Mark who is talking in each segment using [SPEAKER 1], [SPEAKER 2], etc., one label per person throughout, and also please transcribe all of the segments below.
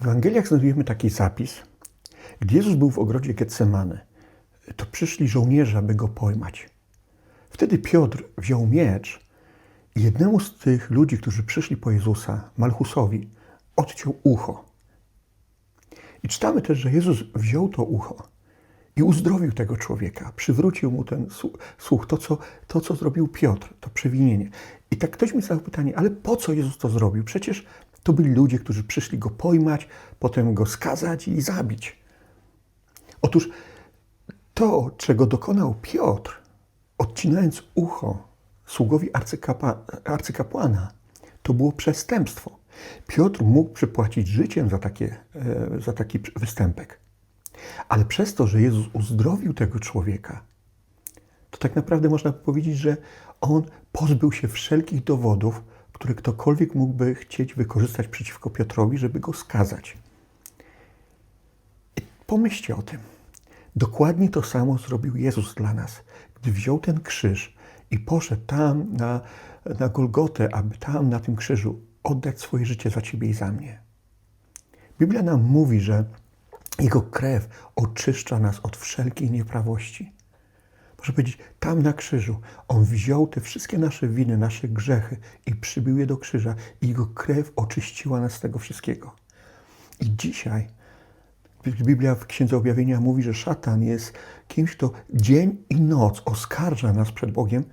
[SPEAKER 1] W Ewangeliach znajdujemy taki zapis. Gdy Jezus był w ogrodzie Getsemane, to przyszli żołnierze, aby go pojmać. Wtedy Piotr wziął miecz i jednemu z tych ludzi, którzy przyszli po Jezusa, Malchusowi, odciął ucho. I czytamy też, że Jezus wziął to ucho i uzdrowił tego człowieka, przywrócił mu ten słu- słuch, to co, to co zrobił Piotr, to przewinienie. I tak ktoś mi zadał pytanie, ale po co Jezus to zrobił? Przecież to byli ludzie, którzy przyszli go pojmać, potem go skazać i zabić. Otóż to, czego dokonał Piotr, odcinając ucho sługowi arcykapłana, to było przestępstwo. Piotr mógł przypłacić życiem za, takie, e, za taki występek. Ale przez to, że Jezus uzdrowił tego człowieka, to tak naprawdę można powiedzieć, że on pozbył się wszelkich dowodów, które ktokolwiek mógłby chcieć wykorzystać przeciwko Piotrowi, żeby go skazać. Pomyślcie o tym. Dokładnie to samo zrobił Jezus dla nas, gdy wziął ten krzyż i poszedł tam na, na Golgotę, aby tam na tym krzyżu oddać swoje życie za ciebie i za mnie. Biblia nam mówi, że jego krew oczyszcza nas od wszelkiej nieprawości. Można powiedzieć, tam na krzyżu On wziął te wszystkie nasze winy, nasze grzechy i przybił je do krzyża i Jego krew oczyściła nas z tego wszystkiego. I dzisiaj Biblia w Księdze Objawienia mówi, że szatan jest kimś, kto dzień i noc oskarża nas przed Bogiem.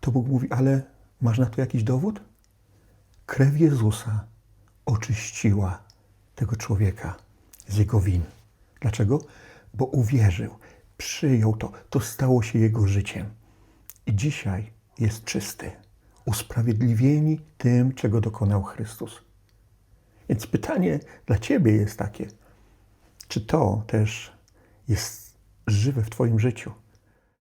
[SPEAKER 1] To Bóg mówi, ale masz na to jakiś dowód? Krew Jezusa oczyściła tego człowieka z jego win. Dlaczego? Bo uwierzył, przyjął to, to stało się jego życiem. I dzisiaj jest czysty, usprawiedliwieni tym, czego dokonał Chrystus. Więc pytanie dla Ciebie jest takie, czy to też jest żywe w Twoim życiu?